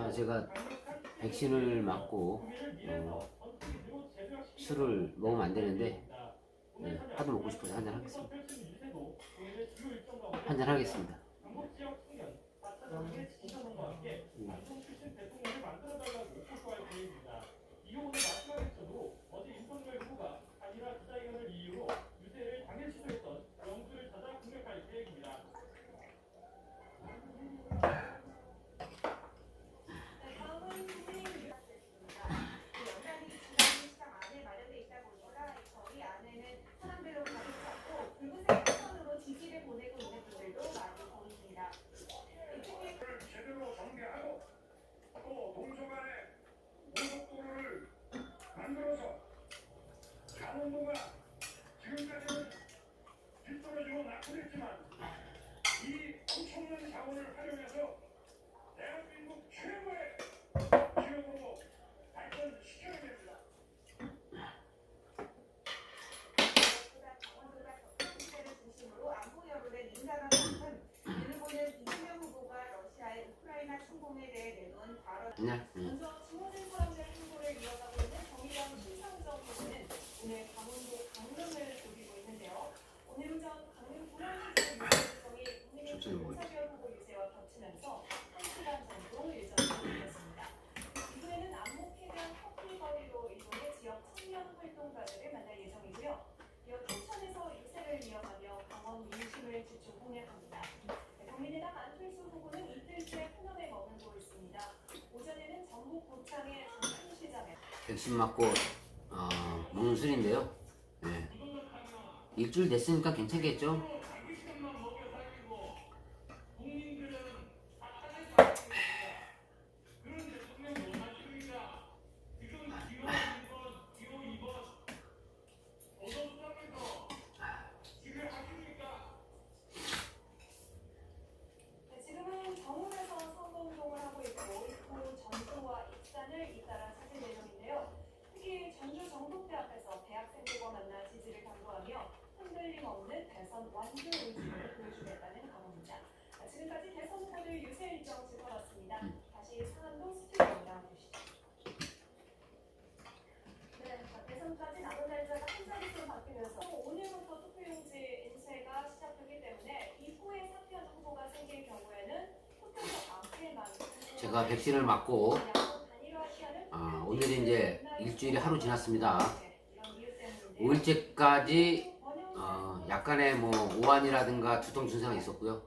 자, 제가 백신을 맞고 어, 술을 먹으면 안 되는데 네, 하도 먹고 싶어서 한잔 하겠습니다. 한잔 하겠습니다. 연단이 지나는 시장 안에 마련돼 있다 보니까 거리 안에는 사람들로 가득 찼고 붉은색 시선으로 지지를 보내고 있는 분들도 많이 보입니다. 이쪽에 제대로 전개하고 또 동서간에 고속도로를 만들어서 강원도가 지금까지는 뒤떨어지고 낙후됐지만 이 엄청난 자원을 활용해서 대한민국 최고의 지역으로 발전시켜야 됩니다. 보다 강원도가 적합지대를 중심으로 안보 여론의 민감한 만큼 일본은 이재명 후보가 러시아의 우크라이나 침공에 대해 내놓은 발언 그냥 음. 먼저 지원된 사람들 행보를 이어가고 있는 정의당 신상정 후보는 오늘 강원도 강릉을 돌리고 있는데요. 오늘 오전 강릉 불안시장 유세일정이 국민의힘 천천히 먹어요. 윤석열 후보 유세와 겹치면서 1시간 정도 일정이 잡혔습니다. 이후에는 안목해변 커플거리로 이동해 지역 청년 활동가들을 만날 예정이고요. 이어 통천에서 유세를 이어가며 강원 민심을 집중 공략합니다. 네, 국민의당 안철수 후보는 이틀째 호남에 머물고 있습니다. 오전에는 전북 고창의 전통시장에 백신 맞고 어, 먹는 술인데요. 네. 일주일 됐으니까 괜찮겠죠? 네, 지금은 정읍에서 선거운동을 하고 있고 이후 전주와 익산을 잇따라 찾을 예정인데요. 특히 전주 정독대 앞에서 대학생들과 만나 지지를 당부하며 흔들림 없는 대선 완주 의지를 보여주겠다는 각오입니다. 아, 지금까지 대선 후보들 유세 일정 짚어봤습니다. 다시 상암동 스튜디오로 나와주시죠. 네, 자, 대선까지 남은 날짜가 한 자릿수 바뀌면서 오늘부터 투표용지 인쇄가 시작되기 때문에 이후에 사퇴한 후보가 생길 경우에는 호텔 앞에만 제가 백신을 맞고 아, 오늘이 이제 일주일이 하루 지났습니다. 5일째까지 어, 약간의 뭐 오한이라든가 두통 증상이 있었고요.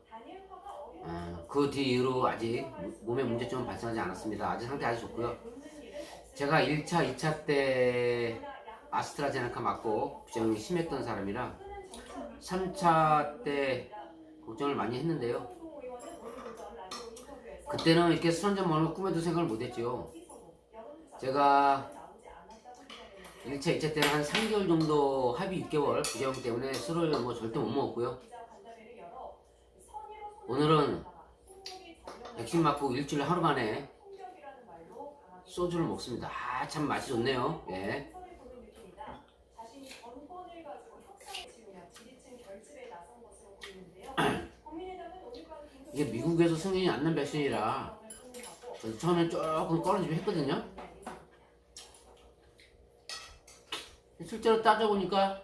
어, 그 뒤로 아직 몸에 문제점은 발생하지 않았습니다. 아직 상태 아주 좋고요. 제가 1차, 2차 때 아스트라제네카 맞고 부작용이 심했던 사람이라 3차 때 걱정을 많이 했는데요. 그때는 이렇게 술 한잔 먹는 거 꿈에도 생각을 못했죠. 제가 1차, 2차 때는 한 3개월 정도 합의 6개월 부작용 때문에 술을 뭐 절대 못 먹었고요. 오늘은 백신 맞고 일주일 하루 만에 소주를 먹습니다. 아, 참 맛이 좋네요. 예. 자신이 전권을 가지고 협상에 지으며 지지층 결집에 나선 것으로 보이는데요. 국민의당은 오늘 밤 긴급 이게 미국에서 승인이 안 난 백신이라 저도 처음엔 조금 꺼려지긴 했거든요. 실제로 따져보니까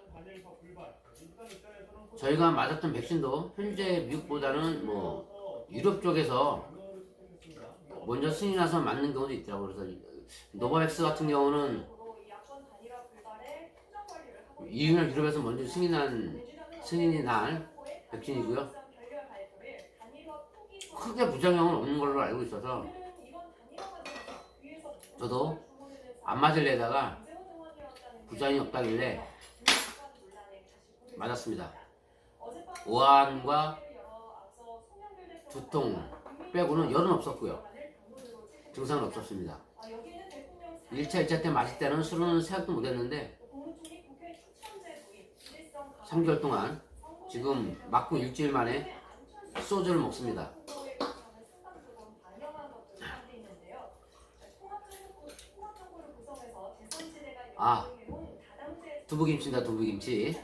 저희가 맞았던 백신도 현재 미국보다는 뭐 유럽 쪽에서 먼저 승인이 나서 맞는 경우도 있더라고요. 그래서 노바백스 같은 경우는 이유는 유럽에서 먼저 승인 난 승인이 난 백신이고요. 크게 부작용은 없는 걸로 알고 있어서 저도 안 맞을래다가 부작용이 없다길래 맞았습니다. 오한과 두통 빼고는 열은 없었고요. 증상은 없었습니다. 1차, 2차 때 마실 때는 술은 생각도 못했는데 3개월 동안 지금 맞고 일주일 만에 소주를 먹습니다. 아 두부김치입니다 두부김치.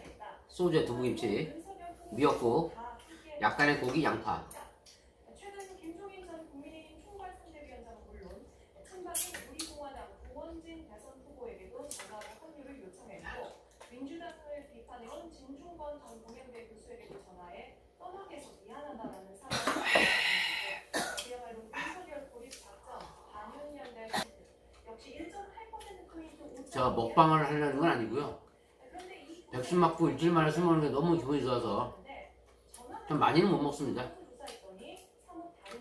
소주에 두부김치. 미역국. 약간의 고기 양파. 민주당을 비판해온 진중권 전 공약 제가 먹방을 하려는 건 아니고요. 백신 맞고 일주일 만에 술 먹는 게 너무 기분이 좋아서 좀 많이는 못 먹습니다.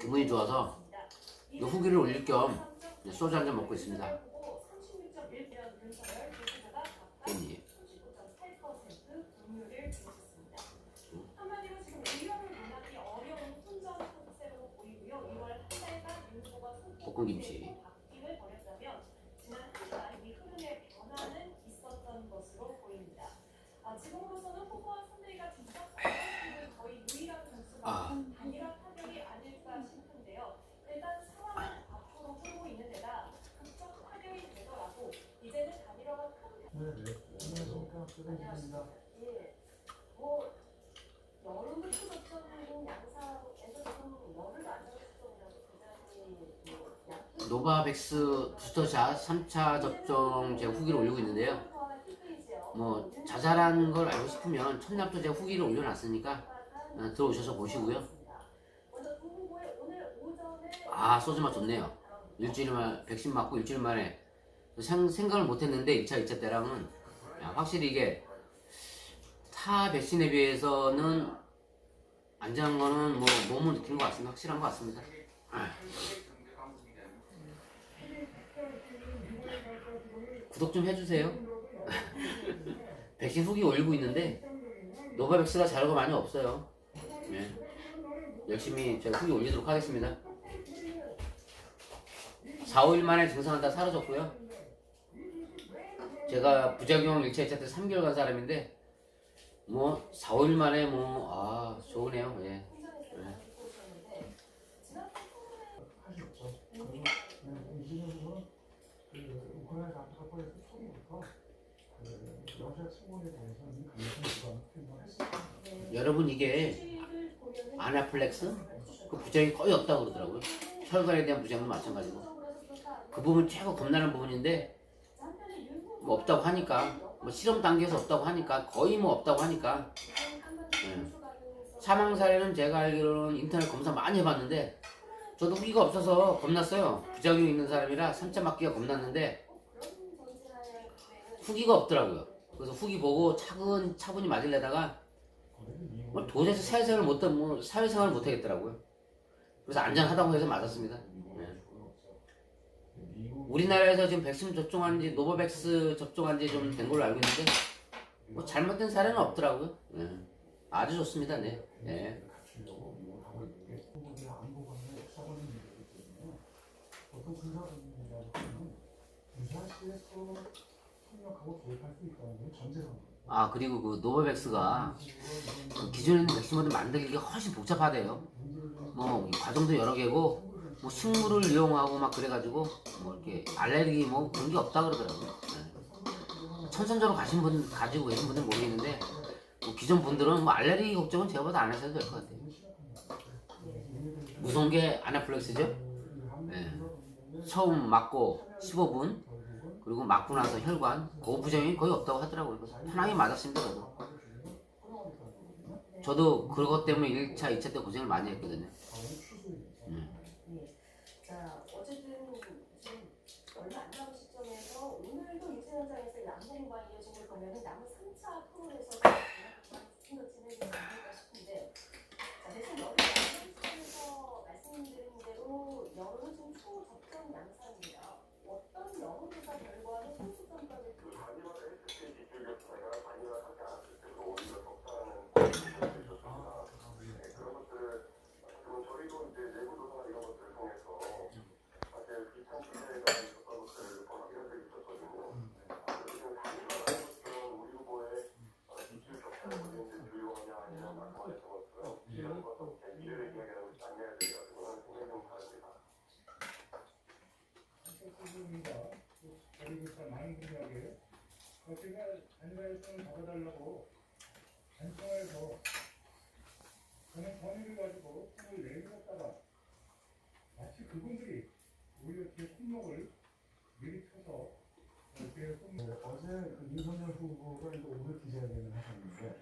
기분이 좋아서 이 후기를 올릴 겸 소주 한 잔 먹고 있습니다. 깻잎. 한마디로 지금 의료를 논하기 어려운 혼전 상태로 보이고요. 2월 한 달간 윤소가 볶은 김치. 바뀜을 벌였다면 지난 한 달 이 흐름의 변화는 있었던 것으로 보입니다. 아, 지금으로서는 후보와 선대위가 진짜 과정을 거의 유일한 변수가 아. 단일화 타격이 아닐까 싶은데요. 일단 상황은 앞으로 흐르고 있는 데다 극적 타격이 되더라도 이제는 단일화가 큰 네네. 안녕하세요. 여름부터 접종하는 양상에서 좀 열을 안 접종이라고 굉장히 뭐 약간 노바백스 부스터샷 3차 접종 제 후기를 올리고 있는데요. 뭐 자잘한 걸 알고 싶으면 첫날부터 제가 후기를 올려놨으니까 어, 들어오셔서 보시고요. 아 소주 맛 좋네요. 일주일 만 백신 맞고 일주일 만에 생, 생각을 못했는데 1차 2차 때랑은 야, 확실히 이게 타 백신에 비해서는 안전한 거는 뭐 몸을 느끼는 것 같습니다. 확실한 것 같습니다. 구독 좀 해주세요. 백신 후기 올리고 있는데 노바백스가 자료가 많이 없어요. 네. 열심히 제가 후기 올리도록 하겠습니다. 4, 5일 만에 증상은 다 사라졌고요. 제가 부작용 1차, 2차 때 3개월 간 사람인데 뭐 4, 5일 만에 뭐 아 좋으네요. 예. 표명했습니다. 여러분 이게 아나플렉스 그 부작용이 거의 없다고 그러더라고요. 혈관에 대한 부작용도 마찬가지고 그 부분 최고 겁나는 부분인데 뭐 없다고 하니까 뭐 실험 단계에서 없다고 하니까 거의 뭐 없다고 하니까 사망 사례는 제가 알기로는 인터넷 검사 많이 해봤는데 저도 후기가 없어서 겁났어요. 부작용 있는 사람이라 3차 맞기가 겁났는데 후기가 없더라고요. 그래서 후기 보고 차근 차분히 맞으려다가 뭐 도저히 사회생활 못, 뭐 사회생활 못 하겠더라고요. 그래서 안전하다고 해서 맞았습니다. 네. 우리나라에서 지금 백신 접종한 지 노바백스 접종한 지 좀 된 걸로 알고 있는데 뭐 잘못된 사례는 없더라고요. 네. 아주 좋습니다. 네. 네. 아 그리고 그 노바백스가 그 기존에 있는 백신보다 만들기 가 훨씬 복잡하대요. 뭐이 과정도 여러 개고 뭐 식물을 이용하고 막 그래가지고 뭐 이렇게 알레르기 뭐 그런 게 없다 그러더라고요. 네. 천성적으로 가신 분 가지고 계신 분들 은 모르겠는데 뭐 기존 분들은 뭐 알레르기 걱정은 제가 봐도 안 하셔도 될 것 같아요. 무서운 게 아나플렉스죠. 네. 처음 맞고 15분 그리고 맞고 나서 혈관 그 부작용이 거의 없다고 하더라고요. 편하게 맞았습니다. 저도. 저도 그것 때문에 1차, 2차 때 고생을 많이 했거든요. 자, 어쨌든 지금 얼마 안 남은 시점에서 오늘도 유세 이어진 걸 보면 남은 3차 토론에서 좀더 진행이 아닐까 싶은데 자, 대신 여름 양봉 시점에서 말씀드린 대로 여름은 지금 초접종 양상입니다. 어떤 여론조사 결과는 선수 평가를 부분입니다. 그리고 참 많은 분들에게 제가 단일화일정을 잡아달라고 단청해서 저는 권위를 가지고 손을 내밀었다가 마치 그분들이 오히려 제 손목을 미리 쳐서 제 손목 네, 어제 그 윤석열 후보가 이제 오늘 기자회견을 하셨는데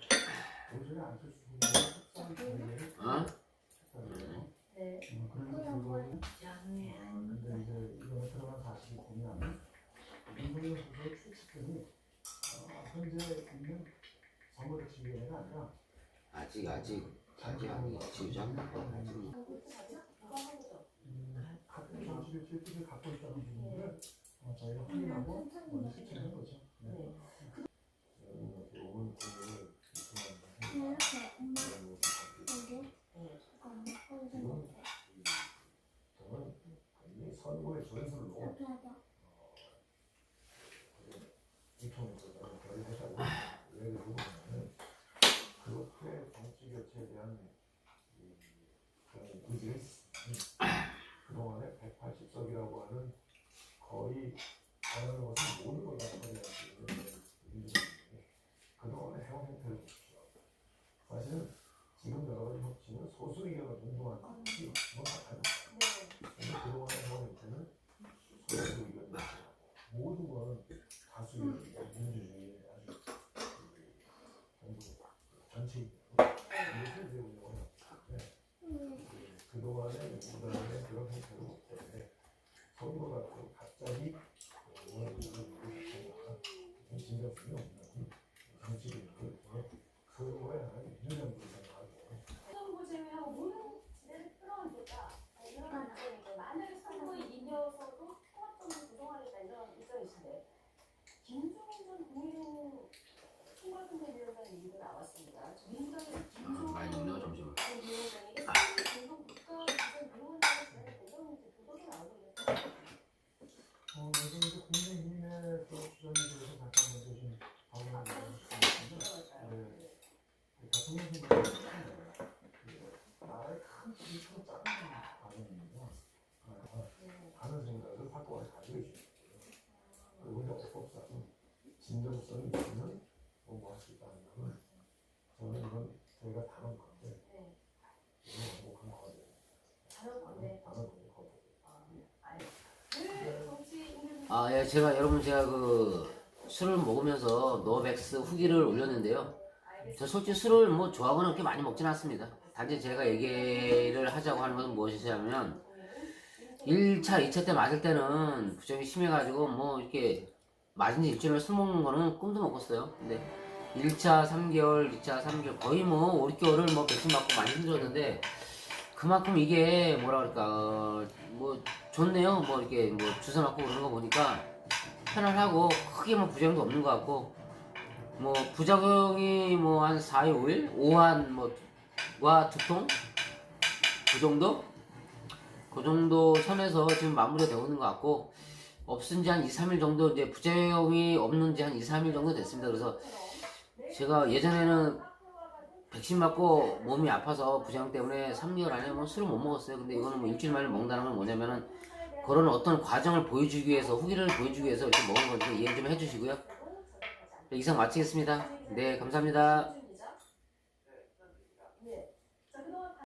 오전에 안철수 후보가 협상 결의를 어? 했잖아요. 네. 음, 그런데 그거는 어, 근데 이제 이번에 들어간 사실을 보면 윤석열 후보의 출 아니라 아직 아직 아직 아니 지휘장 확인하고 선거의 전술로 아, 예, 제가 여러분 제가 그 술을 먹으면서 노백스 후기를 올렸는데요. 저 솔직히 술을 뭐 좋아하거나 그렇게 많이 먹진 않습니다. 단지 제가 얘기를 하자고 하는 것은 무엇이냐면 1차, 2차 때 맞을 때는 부정이 심해가지고 뭐 이렇게 맞은 지 일주일에 술 먹는 거는 꿈도 못 꿨어요. 근데 1차 3개월, 2차 3개월, 거의 뭐 5개월을 뭐 백신 맞고 많이 힘들었는데 그만큼 이게 뭐라 그럴까, 어, 뭐 좋네요. 뭐 이렇게 뭐 주사 맞고 그러는 거 보니까 편안하고 크게 뭐 부작용도 없는 것 같고 뭐 부작용이 뭐 한 4일, 5일? 오한 뭐와 두통? 그 정도? 그 정도 선에서 지금 마무리가 되고 있는 것 같고 없은 지 한 2, 3일 정도 이제 부작용이 없는지 한 2, 3일 정도 됐습니다. 그래서 제가 예전에는 백신 맞고 몸이 아파서 부작용 때문에 3개월 안에 뭐 술을 못 먹었어요. 근데 이거는 뭐 일주일 만에 먹는다는 건 뭐냐면은 그런 어떤 과정을 보여주기 위해서 후기를 보여주기 위해서 이렇게 먹은 거니까 이해 좀 해주시고요. 네, 이상 마치겠습니다. 네, 감사합니다.